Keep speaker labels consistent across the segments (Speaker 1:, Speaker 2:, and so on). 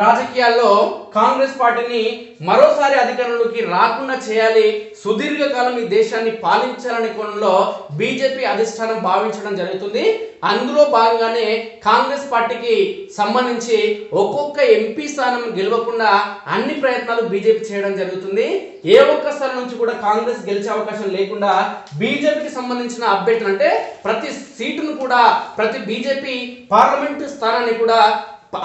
Speaker 1: రాజకీయాల్లో కాంగ్రెస్ పార్టీని మరోసారి అధికారంలోకి రాకుండా చేయాలి సుదీర్ఘకాలం ఈ దేశాన్ని పాలించాలనే కోణంలో బీజేపీ అధిష్టానం భావించడం జరుగుతుంది. అందులో భాగంగానే కాంగ్రెస్ పార్టీకి సంబంధించి ఒక్కొక్క ఎంపీ స్థానం గెలవకుండా అన్ని ప్రయత్నాలు బీజేపీ చేయడం జరుగుతుంది. ఏ ఒక్క స్థానం నుంచి కూడా కాంగ్రెస్ గెలిచే అవకాశం లేకుండా బీజేపీకి సంబంధించిన అభ్యర్థులు అంటే ప్రతి సీటును కూడా ప్రతి బీజేపీ పార్లమెంటు స్థానాన్ని కూడా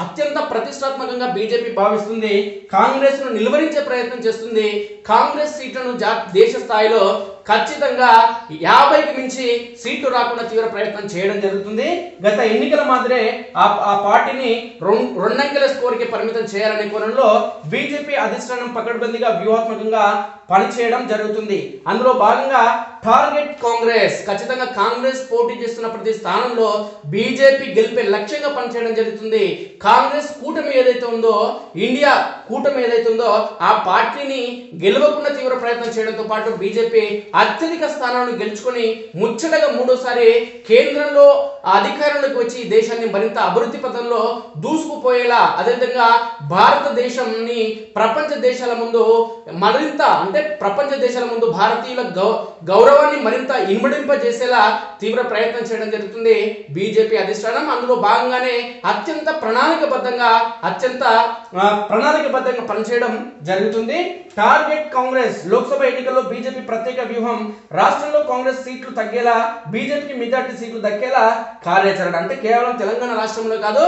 Speaker 1: అత్యంత ప్రతిష్టాత్మకంగా బీజేపీ భావిస్తుంది. కాంగ్రెస్ను నిలువరించే ప్రయత్నం చేస్తుంది. కాంగ్రెస్ సీట్లను జా దేశ స్థాయిలో ఖచ్చితంగా యాభైకి మించి సీట్లు రాకుండా తీవ్ర ప్రయత్నం చేయడం జరుగుతుంది. గత ఎన్నికల మాదిరే ఆ ఆ పార్టీని రెండు రెండంకెల స్కోర్కి పరిమితం చేయాలనే కోణంలో బీజేపీ అధిష్టానం పకడ్బందీగా వ్యూహాత్మకంగా పనిచేయడం జరుగుతుంది. అందులో భాగంగా టార్గెట్ కాంగ్రెస్ ఖచ్చితంగా కాంగ్రెస్ పోటీ చేస్తున్న ప్రతి స్థానంలో బీజేపీ గెలిపే లక్ష్యంగా పనిచేయడం జరుగుతుంది. కాంగ్రెస్ కూటమి ఏదైతే ఉందో ఇండియా కూటమి ఏదైతే ఉందో ఆ పార్టీని గెలవకుండా తీవ్ర ప్రయత్నం చేయడంతో పాటు బీజేపీ అత్యధిక స్థానాలను గెలుచుకొని ముచ్చటగా మూడోసారి కేంద్రంలో అధికారంలోకి వచ్చి దేశాన్ని మరింత అభివృద్ధి పథంలో దూసుకుపోయేలా అదేవిధంగా భారతదేశంని ప్రపంచ దేశాల ముందు మరింత అంటే ప్రపంచ దేశాల ముందు భారతీయుల గౌ గౌరవాన్ని మరింత ఇనుమడింపజేసేలా తీవ్ర ప్రయత్నం చేయడం జరుగుతుంది. బీజేపీ అధిష్టానం అందులో భాగంగానే అత్యంత ప్రణాళికబద్ధంగా అత్యంత ప్రణాళికబద్ధంగా పనిచేయడం జరుగుతుంది. టార్గెట్ కాంగ్రెస్ లోక్సభ ఎన్నికల్లో బీజేపీ ప్రత్యేక వ్యూహం రాష్ట్రంలో కాంగ్రెస్ సీట్లు తగ్గేలా బీజేపీకి మెజార్టీ సీట్లు దక్కేలా కార్యాచరణ. అంటే కేవలం తెలంగాణ రాష్ట్రంలో కాదు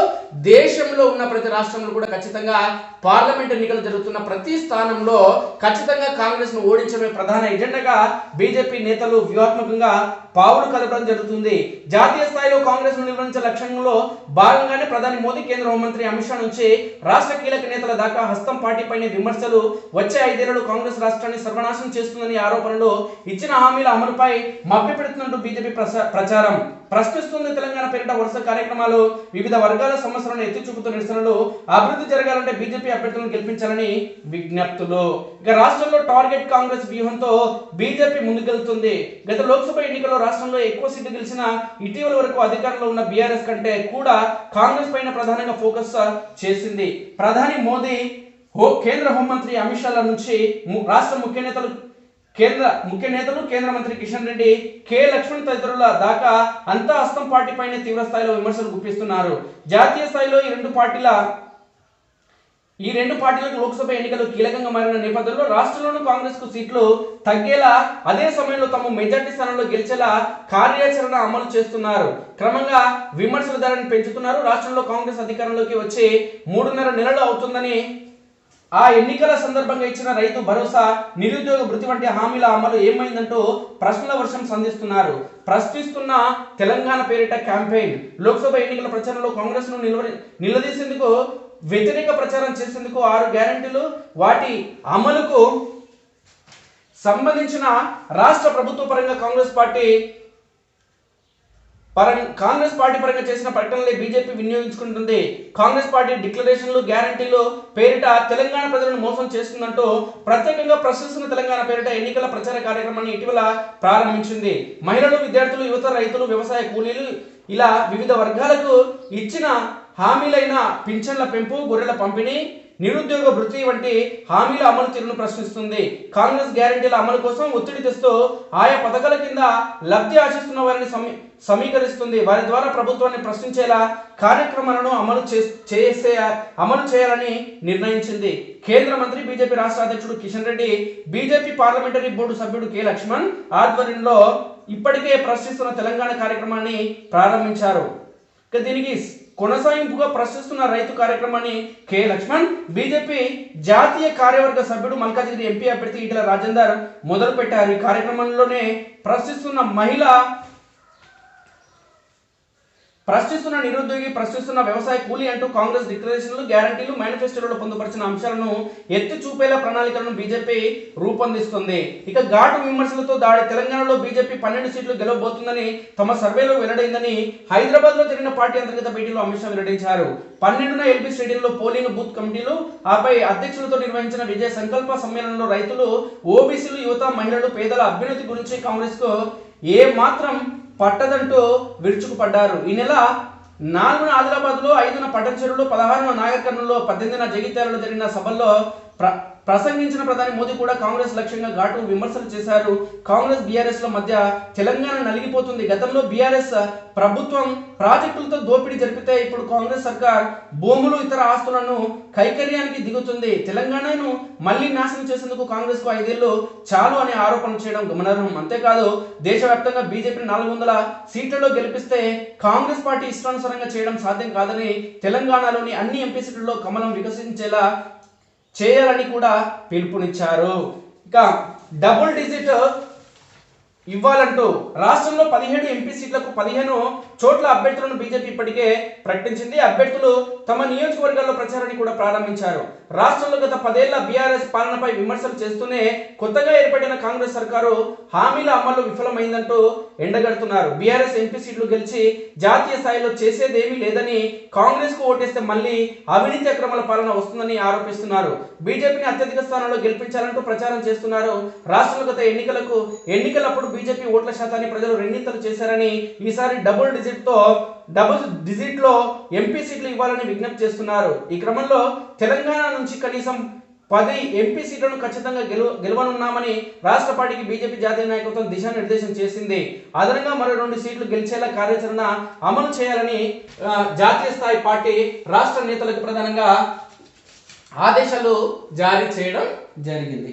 Speaker 1: దేశంలో ఉన్న ప్రతి రాష్ట్రంలో కూడా ఖచ్చితంగా పార్లమెంట్ ఎన్నికలు జరుగుతున్న ప్రతి స్థానంలో ఖచ్చితంగా కాంగ్రెస్ ను ఓడించడమే ప్రధాన ఎజెండాగా బీజేపీ నేతలు వ్యూహాత్మకంగా పావులు కలపడం జరుగుతుంది. జాతీయ స్థాయిలో కాంగ్రెస్ను నిర్వహించే లక్ష్యంలో భాగంగానే ప్రధాని మోదీ కేంద్ర హోంమంత్రి అమిత్ షా నుంచి రాష్ట్ర కీలక నేతల దాకా హస్తం పార్టీపైనే విమర్శలు వచ్చే ఐదేళ్ళలో కాంగ్రెస్ రాష్ట్రాన్ని సర్వనాశనం చేస్తుందని ఆరోపణలు ఇచ్చిన హామీల అమలుపై మభ్యపెడుతున్నట్టు బీజేపీ ప్రచారం. ప్రశ్నిస్తుంది తెలంగాణ పేరిట వరుస కార్యక్రమాలు. వివిధ వర్గాల సమస్యలను ఎత్తి చూపుతూ నిరసనలు. అభివృద్ధి జరగాలంటే బీజేపీ అభ్యర్థులను గెలిపించాలని విజ్ఞప్తులు. ఇక రాష్ట్రంలో టార్గెట్ కాంగ్రెస్ వ్యూహంతో బీజేపీ ముందుకెళ్తుంది. గత లోక్సభ ఎన్నికల్లో రాష్ట్రంలో ఎక్కువ సీట్లు గెలిచిన ఇటీవల వరకు అధికారంలో ఉన్న బీఆర్ఎస్ కంటే కూడా కాంగ్రెస్ పైన ప్రధానంగా ఫోకస్ చేసింది. ప్రధాని మోదీ హో కేంద్ర హోంమంత్రి అమిత్ షాల నుంచి రాష్ట్ర ముఖ్య నేతలు కేంద్ర ముఖ్య నేతలు కేంద్ర మంత్రి కిషన్ రెడ్డి కె. లక్ష్మణ్ తదితరుల దాకా అంతా అస్తం పార్టీ పైన తీవ్ర స్థాయిలో విమర్శలు గుప్పిస్తున్నారు. జాతీయ స్థాయిలో ఈ రెండు పార్టీల ఈ రెండు పార్టీలకు లోక్సభ ఎన్నికలు కీలకంగా మారిన నేపథ్యంలో రాష్ట్రంలోని కాంగ్రెస్కు సీట్లు తగ్గేలా అదే సమయంలో తమ మెజార్టీ స్థానంలో గెలిచేలా కార్యాచరణ అమలు చేస్తున్నారు. క్రమంగా విమర్శల ధరని పెంచుతున్నారు. రాష్ట్రంలో కాంగ్రెస్ అధికారంలోకి వచ్చి మూడున్నర నెలలు అవుతుందని ఆ ఎన్నికల సందర్భంగా ఇచ్చిన రైతు భరోసా నిరుద్యోగ భృతి వంటి హామీల అమలు ఏమైందంటూ ప్రశ్నల వర్షం సంధిస్తున్నారు. ప్రశ్నిస్తున్న తెలంగాణ పేరిట క్యాంపెయిన్. లోక్సభ ఎన్నికల ప్రచారంలో కాంగ్రెస్ను నిలవ నిలదీసేందుకు వ్యతిరేక ప్రచారం చేసేందుకు ఆరు గ్యారంటీలు వాటి అమలుకు సంబంధించిన రాష్ట్ర ప్రభుత్వ పరంగా కాంగ్రెస్ పార్టీ పరం కాంగ్రెస్ పార్టీ పరంగా చేసిన ప్రకటనలే బీజేపీ వినియోగించుకుంటుంది. కాంగ్రెస్ పార్టీ డిక్లరేషన్లు గ్యారంటీలు పేరిట తెలంగాణ ప్రజలను మోసం చేస్తుందంటూ ప్రత్యేకంగా ప్రశ్నిస్తున్న తెలంగాణ పేరిట ఎన్నికల ప్రచార కార్యక్రమాన్ని ఇటీవల ప్రారంభించింది. మహిళలు విద్యార్థులు యువత రైతులు వ్యవసాయ కూలీలు ఇలా వివిధ వర్గాలకు ఇచ్చిన హామీలైన పింఛన్ల పెంపు గొర్రెల పంపిణీ నిరుద్యోగ వృత్తి వంటి హామీల అమలు తీరును ప్రశ్నిస్తుంది. కాంగ్రెస్ గ్యారెంటీల అమలు కోసం ఒత్తిడి తెస్తూ ఆయా పథకాల కింద లబ్ధి ఆశిస్తున్న వారిని సమీ సమీకరిస్తుంది. వారి ద్వారా ప్రభుత్వాన్ని ప్రశ్నించేలా కార్యక్రమాలను అమలు చే- చేసే అమలు చేయాలని నిర్ణయించింది. కేంద్ర మంత్రి బీజేపీ రాష్ట్ర అధ్యక్షుడు Kishan Reddy BJP parliamentary board సభ్యుడు కె లక్ష్మణ్ ఆధ్వర్యంలో ఇప్పటికే ప్రశ్నిస్తున్న తెలంగాణ కార్యక్రమాన్ని ప్రారంభించారు. ఇక దీనికి కొనసాగింపుగా ప్రశ్నిస్తున్న రైతు కార్యక్రమాన్ని కె. లక్ష్మణ్ బీజేపీ జాతీయ కార్యవర్గ సభ్యుడు మల్కాజిగిరి ఎంపీ అభ్యర్థి ఈటల రాజేందర్ మొదలుపెట్టారు. ఈ కార్యక్రమంలోనే ప్రశ్నిస్తున్న మహిళ ప్రశ్నిస్తున్న నిరుద్యోగి ప్రశ్నిస్తున్న వ్యవసాయ కూలీ అంటూ కాంగ్రెస్ డిక్లరేషన్లు గ్యారంటీలు మేనిఫెస్టోలో పొందుపరిచిన అంశాలను ఎత్తి చూపేలా ప్రణాళికలను బీజేపీ రూపొందిస్తుంది. ఇక ఘాటు విమర్శలతో దాడి తెలంగాణలో బీజేపీ పన్నెండు సీట్లు గెలవబోతుందని తమ సర్వేలో వెల్లడైందని హైదరాబాద్లో జరిగిన పార్టీ అంతర్గత భేటీలో అమిత్ షా వెల్లడించారు. పన్నెండున ఎల్బీ స్టేడియంలో పోలింగ్ బూత్ కమిటీలు ఆపై అధ్యక్షులతో నిర్వహించిన విజయ సంకల్ప సమ్మేళనంలో రైతులు ఓబీసీలు యువత మహిళలు పేదల అభ్యున్నతి గురించి కాంగ్రెస్కు ఏ మాత్రం పట్టదంటూ విరుచుకుపడ్డారు. ఈ నెల నాలుగున ఆదిలాబాద్లో ఐదున పటంచెరులో పదహారున నాగర్కర్నూలులో పద్దెనిమిదిన జగిత్యాలలో జరిగిన సభల్లో ప్ర ప్రసంగించిన ప్రధాని మోదీ కూడా కాంగ్రెస్ లక్ష్యంగా ఘాటు విమర్శలు చేశారు. కాంగ్రెస్ బీఆర్ఎస్ ల మధ్య తెలంగాణ నలిగిపోతుంది. గతంలో బీఆర్ఎస్ ప్రభుత్వం ప్రాజెక్టులతో దోపిడీ జరిపితే ఇప్పుడు కాంగ్రెస్ సర్కార్ భూములు ఇతర ఆస్తులను కైకర్యానికి దిగుతుంది. తెలంగాణను మళ్ళీ నాశనం చేసేందుకు కాంగ్రెస్కు ఐదేళ్ళు చాలు అనే ఆరోపణలు చేయడం గమనార్హం. అంతేకాదు దేశవ్యాప్తంగా బీజేపీ నాలుగు వందల సీట్లలో గెలిపిస్తే కాంగ్రెస్ పార్టీ ఇష్టానుసారంగా చేయడం సాధ్యం కాదని తెలంగాణలోని అన్ని ఎంపీ సీట్లలో కమలం వికసించేలా చేయాలని కూడా పిలుపునిచ్చారు. ఇక డబుల్ డిజిట్ ఇవ్వాలంటూ రాష్ట్రంలో పదిహేడు ఎంపీ సీట్లకు పదిహేను చోట్ల అభ్యర్థులను బీజేపీ ఇప్పటికే ప్రకటించింది. అభ్యర్థులు తమ నియోజకవర్గాల్లో ప్రచారాన్ని కూడా ప్రారంభించారు. రాష్ట్రంలో గత పదేళ్ళ బీఆర్ఎస్ పాలనపై విమర్శలు చేస్తూనే కొత్తగా ఏర్పడిన కాంగ్రెస్ సర్కారు హామీల అమలు విఫలమైందంటూ ఎండగడుతున్నారు. బీఆర్ఎస్ ఎంపీ సీట్లు గెలిచి జాతీయ స్థాయిలో చేసేదేమీ లేదని కాంగ్రెస్కు ఓటేస్తే మళ్ళీ అవినీతి అక్రమాల పాలన వస్తుందని ఆరోపిస్తున్నారు. బీజేపీని అత్యధిక స్థానంలో గెలిపించాలంటూ ప్రచారం చేస్తున్నారు. రాష్ట్రంలో గత ఎన్నికలకు ఎన్నికలప్పుడు బీజేపీ ఓట్ల శాతాన్ని ప్రజలు రెండింతలు చేశారని ఈసారి డబుల్ డిజిట్తో డబుల్ డిజిట్లో ఎంపీ సీట్లు ఇవ్వాలని విజ్ఞప్తి చేస్తున్నారు. ఈ క్రమంలో తెలంగాణ నుంచి కనీసం పది ఎంపీ సీట్లను ఖచ్చితంగా గెలువ గెలవనున్నామని రాష్ట్ర పార్టీకి బీజేపీ జాతీయ నాయకత్వం దిశానిర్దేశం చేసింది. అదనంగా మరో రెండు సీట్లు గెలిచేలా కార్యాచరణ అమలు చేయాలని జాతీయ స్థాయి పార్టీ రాష్ట్ర నేతలకు ప్రధానంగా ఆదేశాలు జారీ చేయడం జరిగింది.